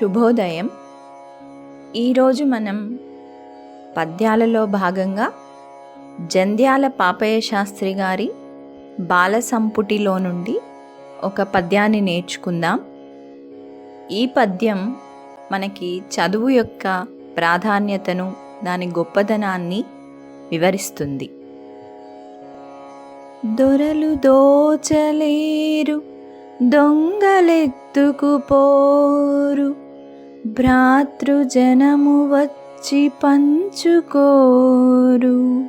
శుభోదయం. ఈరోజు మనం పద్యాలలో భాగంగా జంధ్యాల పాపయ్య శాస్త్రి గారి బాల సంపుటిలో నుండి ఒక పద్యాన్ని నేర్చుకుందాం. ఈ పద్యం మనకి చదువు యొక్క ప్రాధాన్యతను దాని గొప్పదనాన్ని వివరిస్తుంది. దొరలు దోచలేరు దొంగలెత్తుకుపోరు భ్రాతృజనము వచ్చి పంచుకోరు.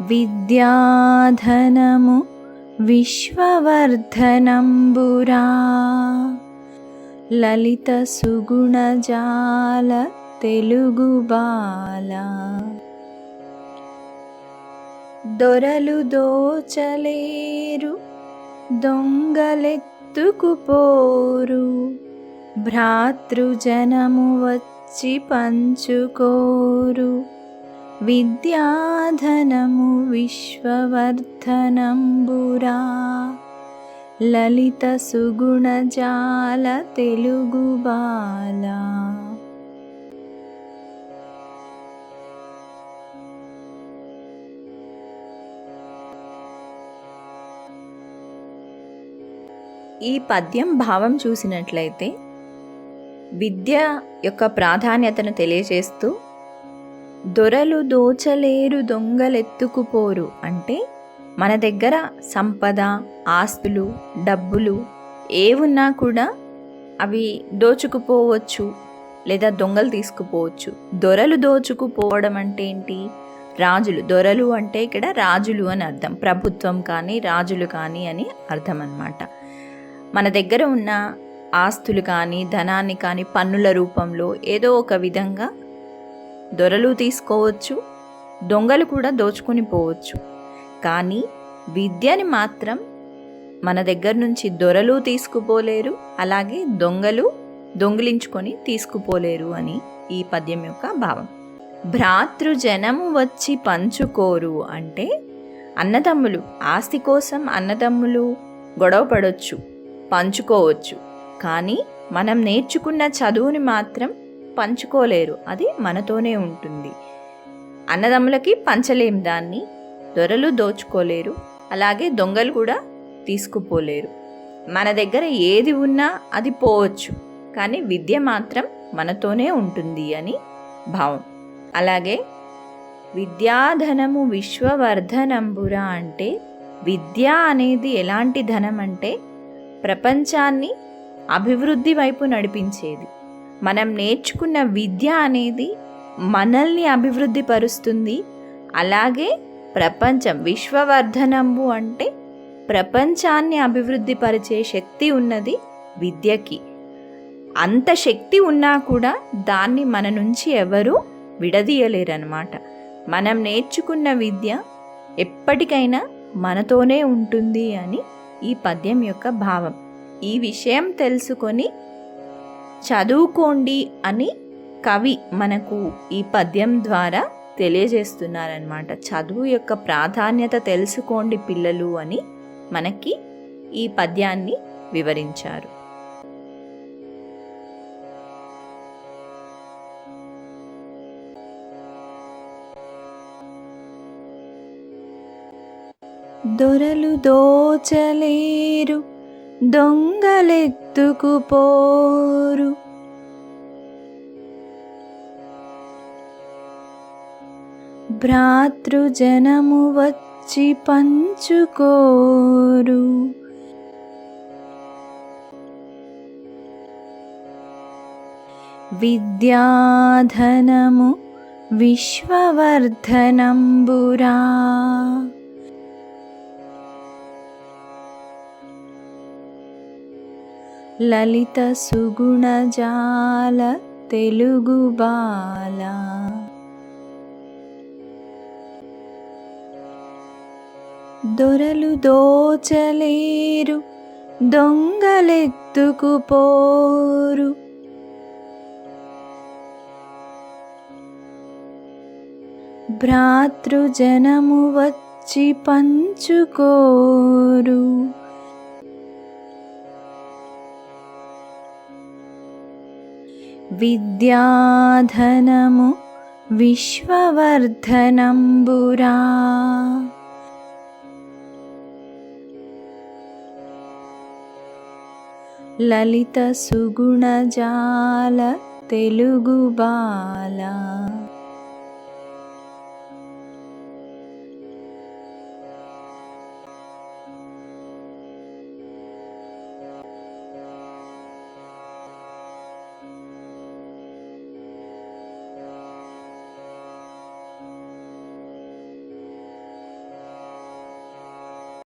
విద్యాధనము విశ్వవర్ధనంబురా. లలిత సుగుణజాల తెలుగు బాల. దొరలు దోచలేరు దొంగలెత్తుకుపోరు భ్రాతృజనము వచ్చి పంచుకోరు. విద్యాధనము విశ్వవర్ధనంబురా. లలిత సుగుణజాల తెలుగు బాల. ఈ పద్యం భావం చూసినట్లయితే విద్య యొక్క ప్రాధాన్యతను తెలియజేస్తూ దొరలు దోచలేరు దొంగలెత్తుకుపోరు అంటే మన దగ్గర సంపద ఆస్తులు డబ్బులు ఏవున్నా కూడా అవి దోచుకుపోవచ్చు లేదా దొంగలు తీసుకుపోవచ్చు. దొరలు దోచుకుపోవడం అంటే ఏంటి? రాజులు. దొరలు అంటే ఇక్కడ రాజులు అని అర్థం. ప్రభుత్వం కానీ రాజులు కానీ అని అర్థం అన్నమాట మన దగ్గర ఉన్న ఆస్తులు కానీ ధనాన్ని కానీ పన్నుల రూపంలో ఏదో ఒక విధంగా దొరలు తీసుకోవచ్చు దొంగలు కూడా దోచుకొని పోవచ్చు. కానీ విద్యని మాత్రం మన దగ్గర నుంచి దొరలు తీసుకుపోలేరు అలాగే దొంగలు దొంగిలించుకొని తీసుకుపోలేరు అని ఈ పద్యం యొక్క భావం. భ్రాతృజనము వచ్చి పంచుకోరు అంటే అన్నదమ్ములు ఆస్తి కోసం అన్నదమ్ములు గొడవ పడవచ్చు పంచుకోవచ్చు. కానీ మనం నేర్చుకున్న చదువుని మాత్రం పంచుకోలేరు. అది మనతోనే ఉంటుంది. అన్నదమ్ములకి పంచలేం దాన్ని. దొరలు దోచుకోలేరు. అలాగే దొంగలు కూడా తీసుకుపోలేరు. మన దగ్గర ఏది ఉన్నా అది పోవచ్చు. కానీ విద్య మాత్రం మనతోనే ఉంటుంది అని భావం. అలాగే విద్యాధనము విశ్వవర్ధనంబురా అంటే విద్య అనేది ఎలాంటి ధనం అంటే ప్రపంచాన్ని అభివృద్ధి వైపు నడిపించేది. మనం నేర్చుకున్న విద్య అనేది మనల్ని అభివృద్ధి పరుస్తుంది. అలాగే ప్రపంచం విశ్వవర్ధనంబు అంటే ప్రపంచాన్ని అభివృద్ధి పరిచే శక్తి ఉన్నది విద్యకి. అంత శక్తి ఉన్నా కూడా దాన్ని మన నుంచి ఎవరూ విడదీయలేరన్నమాట. మనం నేర్చుకున్న విద్య ఎప్పటికైనా మనతోనే ఉంటుంది అని ఈ పద్యం యొక్క భావం. ఈ విషయం తెలుసుకొని చదువుకోండి అని కవి మనకు ఈ పద్యం ద్వారా తెలియజేస్తున్నారనమాట చదువు యొక్క ప్రాధాన్యత తెలుసుకోండి పిల్లలు అని మనకి ఈ పద్యాన్ని వివరించారు. దొరలు దోచలేరు దొంగలెత్తుకుపోరు భ్రాతృజనము వచ్చి పంచుకోరు విద్యాధనము విశ్వవర్ధనంబురా లలిత సుగుణజాల తెలుగు బాల. దొరలు దోచలేరు దొంగలెత్తుకుపోరు భ్రాతృజనము వచ్చి పంచుకోరు. विद्याधनमु विश्ववर्धनम्बुरा। ललितसुगुणजाल तेलुगुबाला